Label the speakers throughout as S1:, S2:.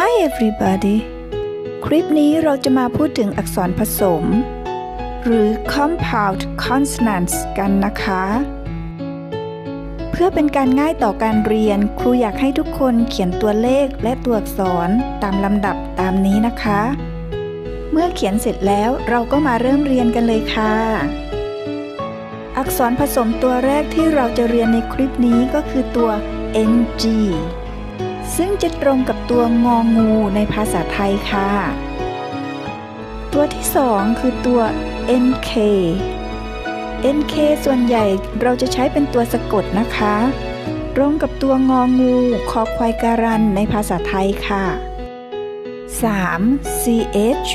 S1: Hi everybody คลิปนี้เราจะมาพูดถึงอักษรผสม หรือ compound consonants กันนะคะ เพื่อเป็นการง่ายต่อการเรียน ครูอยากให้ทุกคนเขียนตัวเลขและตัวอักษรตามลำดับตามนี้นะคะ เมื่อเขียนเสร็จแล้วเราก็มาเริ่มเรียนกันเลยค่ะ อักษรผสมตัวแรกที่เราจะเรียนในคลิปนี้ก็คือตัว ng ซึ่งจะตรงกับตัวงองูในภาษาไทยค่ะ ตัวที่สองคือตัว nk nk ส่วนใหญ่เราจะใช้เป็นตัวสะกดนะคะ ตรงกับตัวงองูคอควายการันในภาษาไทยค่ะ 3. ch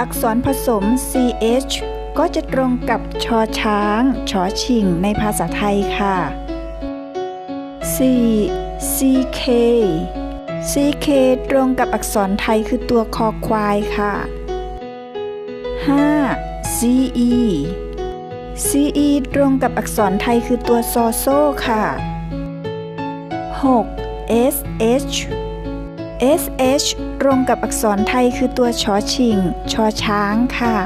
S1: อักษรผสม ch ก็จะตรงกับชอช้าง ชอชิงในภาษาไทยค่ะ 4. Ck ck ตรงกับอักษรไทยคือตัวคอควายค่ะ 5. ce ce ตรงกับอักษรไทยคือตัวซอโซ่ค่ะ 6. sh sh ตรงกับอักษรไทยคือตัวชอชิง ชอช้างค่ะ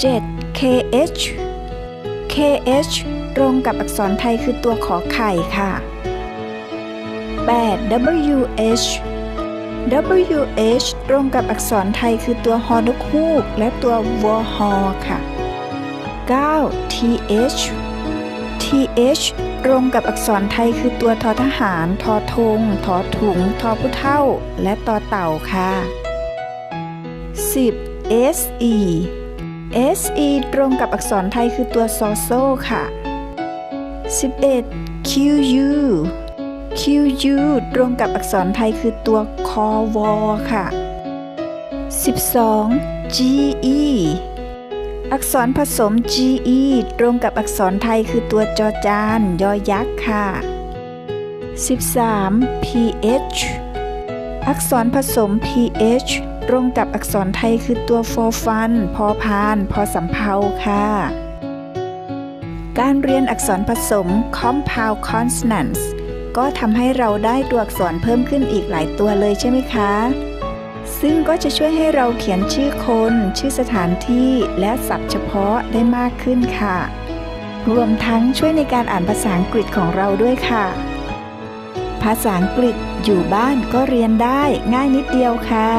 S1: 7. kh kh ตรงกับอักษรไทยคือตัวขอไข่ค่ะ 8. wh wh ตรงกับอักษรไทยคือตัวฮอนกฮูกและตัววอฮอค่ะ 9. th th ตรงกับอักษรไทยคือตัวทอทหาร ทอทงทอถุง ทอผู้เท่า และตอเต่าค่ะ 10. se se ตรงกับอักษรไทยคือตัวซอโซ่ค่ะ 11. qu qu ตรงกับอักษรไทยคือตัวคอวอค่ะ 12. ge อักษรผสม ge ตรงกับอักษรไทยคือตัวจอจานยอยักษ์ค่ะ 13. ph อักษรผสม ph ตรงกับอักษรไทยคือตัวฟอฟัน พอพาน พอสำเพาค่ะ การเรียนอักษรผสม compound consonants ก็ทำให้เราได้ตัวอักษรเพิ่มขึ้นอีกหลายตัวเลยใช่ไหมคะ ซึ่งก็จะช่วยให้เราเขียนชื่อคน ชื่อสถานที่ และศัพท์เฉพาะได้มากขึ้นค่ะ รวมทั้งช่วยในการอ่านภาษาอังกฤษของเราด้วยค่ะ ภาษาอังกฤษอยู่บ้านก็เรียนได้ง่ายนิดเดียวค่ะ